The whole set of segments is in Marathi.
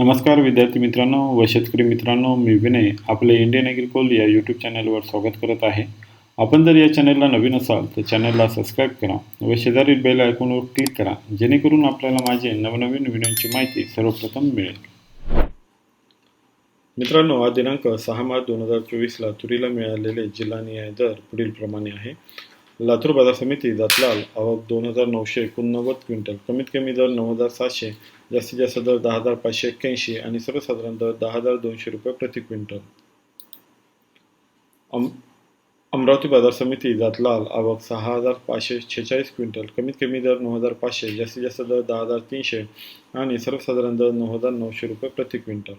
नमस्कार विद्यार्थी मित्रांनो व शेतकरी मित्रांनो मी विनय आपले इंडियन ॲग्रिकोल या यूट्यूब चॅनलवर स्वागत करत आहे. आपण जर या चॅनलला नवीन असाल तर चॅनलला सबस्क्राईब करा व शेजारील बेल आयकॉनवर क्लिक करा जेणेकरून आपल्याला माझे नवनवीन व्हिडिओची माहिती सर्वप्रथम मिळेल. मित्रांनो हा दिनांक सहा मार्च दोन हजार चोवीसला तुरीला मिळालेले जिल्हानिहाय दर पुढील प्रमाणे आहे. लातूर बाजार समिती दातलाल आवक दोन हजार नऊशे एकोणनव्वद क्विंटल कमीत कमी दर नऊ हजार सातशे जास्तीत जास्त दर दहा हजार पाचशे एक्क्याऐंशी आणि सर्वसाधारण दर दहा हजार दोनशे रुपये प्रति क्विंटल अम अमरावती बाजार समिती जातलाल आवक सहा हजार पाचशे छेचाळीस क्विंटल कमीत कमी दर नऊ हजार पाचशे जास्तीत जास्त दर दहा हजार तीनशे आणि सर्वसाधारण दर नऊ हजार नऊशे रुपये प्रति क्विंटल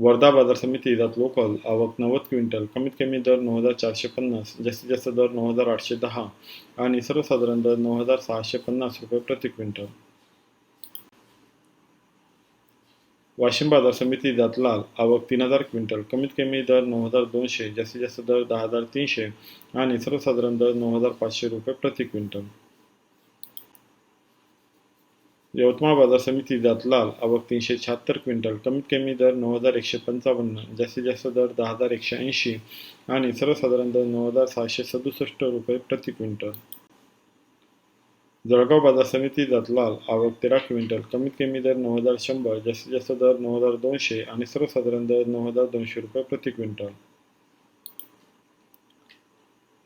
वर्धा बाजार समिती जात लोकल आवक नव्वद क्विंटल कमीत कमी दर नऊ हजार चारशे पन्नास जास्तीत जास्त दर नऊ हजार आठशे दहा आणि सर्वसाधारण दर नऊ हजार सहाशे पन्नास रुपये प्रति क्विंटल. वाशिम बाजार समिती जात लाल आवक तीन हजार क्विंटल कमीत कमी दर नऊ हजार दोनशे जास्तीत जास्त दर दहा हजार तीनशे आणि सर्वसाधारण दर नऊ हजार पाचशे रुपये प्रति क्विंटल. यवतमाळ बाजार समिती दातलाल आवक तीनशे शहात्तर क्विंटल कमीत कमी दर नऊ हजार एकशे पंचावन्न जास्तीत जास्त दर दहा हजार एकशे ऐंशी आणि सर्वसाधारण दर नऊ हजार सहाशे सदुसष्ट रुपये प्रति क्विंटल. जळगाव बाजार समिती दातलाल आवक तेरा क्विंटल कमीत कमी दर नऊ हजार शंभर जास्तीत जास्त दर नऊ हजार दोनशे आणि सर्वसाधारण दर नऊ हजार दोनशे रुपये प्रति क्विंटल.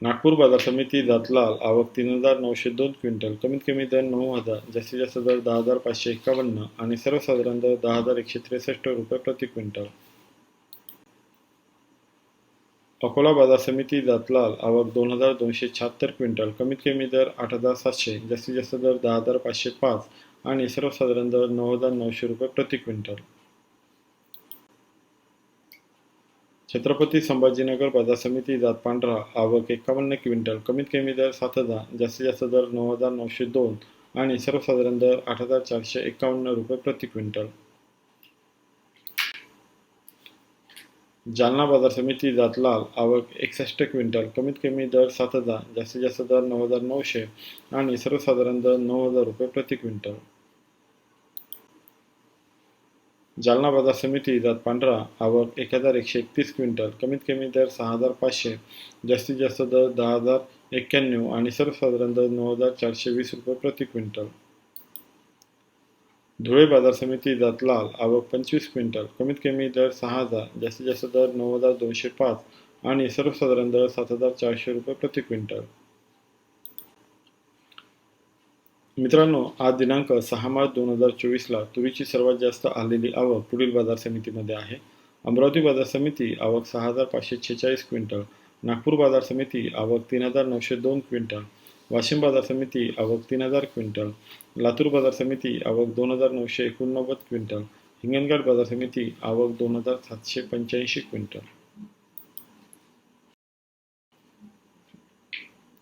नागपूर बाजार समिती दातलाल आवक तीन हजार नऊशे दोन क्विंटल. कमीत कमी दर नऊ हजार जास्तीत जास्त दर दहा हजार पाचशे एकावन्न आणि सर्वसाधारण दर दहा हजार एकशे त्रेसष्ट रुपये प्रति क्विंटल. अकोला बाजार समिती दातलाल आवक दोन हजार दोनशे शहात्तर क्विंटल. कमीत कमी दर आठ हजार सातशे जास्तीत जास्त दर दहा हजार पाचशे पाच आणि सर्वसाधारण दर नऊ हजार नऊशे रुपये प्रति क्विंटल. छत्रपती संभाजीनगर बाजार समिती जात पांढरा आवक एकावन्न क्विंटल कमीत कमी दर सात हजार जास्तीत जास्त दर नऊ हजार नऊशे दोन आणि सर्वसाधारण दर आठ हजार चारशे एकावन्न रुपये प्रति क्विंटल. जालना बाजार समिती जात लाल आवक एकसष्ट क्विंटल कमीत कमी दर सात हजार जास्तीत जास्त दर नऊ हजार नऊशे आणि सर्वसाधारण दर नऊ हजार रुपये प्रति क्विंटल. जालना बाजार समिती जात पांढरा आवक एक हजार एकशे एकतीस क्विंटल. कमीत कमी दर सहा हजार पाचशे जास्तीत जास्त दर दहा हजार एक्क्याण्णव आणि सर्वसाधारण दर नऊ हजार चारशे वीस रुपये प्रति क्विंटल. धुळे बाजार समिती जात लाल आवक पंचवीस क्विंटल. कमीत कमी दर सहा हजार जास्तीत जास्त दर नऊ हजार दोनशे पाच आणि सर्वसाधारण दर सात हजार चारशे रुपये प्रति क्विंटल. मित्रांनो आज दिनांक सहा मार्च दोन हजार चोवीसला तुरीची सर्वात जास्त आलेली आवक पुढील बाजार समितीमध्ये आहे. अमरावती बाजार समिती आवक सहा हजार पाचशे छेचाळीस क्विंटल. नागपूर बाजार समिती आवक तीन हजार नऊशे दोन क्विंटल. वाशिम बाजार समिती आवक तीन हजार क्विंटल. लातूर बाजार समिती आवक दोन हजार नऊशे एकोणनव्वद क्विंटल. हिंगणघाट बाजार समिती आवक दोन हजार सातशे पंच्याऐंशी क्विंटल.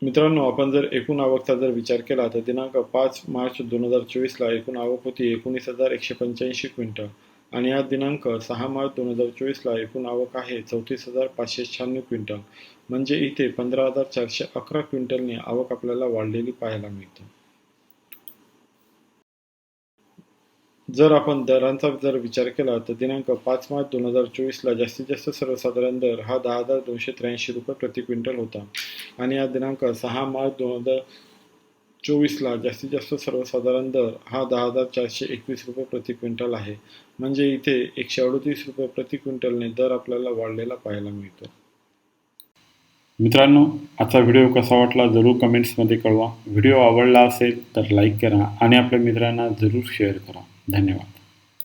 मित्रांनो आपण जर एकूण आवकचा जर विचार केला तर दिनांक पाच मार्च दोन हजार चोवीसला एकूण आवक होती एकोणीस हजार एकशे पंच्याऐंशी क्विंटल आणि आज दिनांक सहा मार्च दोन हजार चोवीसला एकूण आवक आहे चौतीस हजार पाचशे शहाण्णव क्विंटल. म्हणजे इथे पंधरा हजार चारशे अकरा क्विंटलने आवक आपल्याला वाढलेली पाहायला मिळते. जर आपण दरांचा जर विचार केला तर दिनांक पाच मार्च दोन हजार चोवीसला जास्तीत जास्त सर्वसाधारण दर हा दहा हजार दोनशे त्र्याऐंशी रुपये प्रति क्विंटल होता. आणि या दिनांक सहा मार्च दोन हजार चोवीसला जास्तीत जास्त सर्वसाधारण दर हा दहा हजार चारशे एकवीस रुपये प्रति क्विंटल आहे. म्हणजे इथे एकशे अडतीस रुपये प्रति क्विंटलने दर आपल्याला वाढलेला पाहायला मिळतो. मित्रांनो आजचा व्हिडिओ कसा वाटला जरूर कमेंट्समध्ये कळवा. व्हिडिओ आवडला असेल तर लाईक करा आणि आपल्या मित्रांना जरूर शेअर करा. धन्यवाद.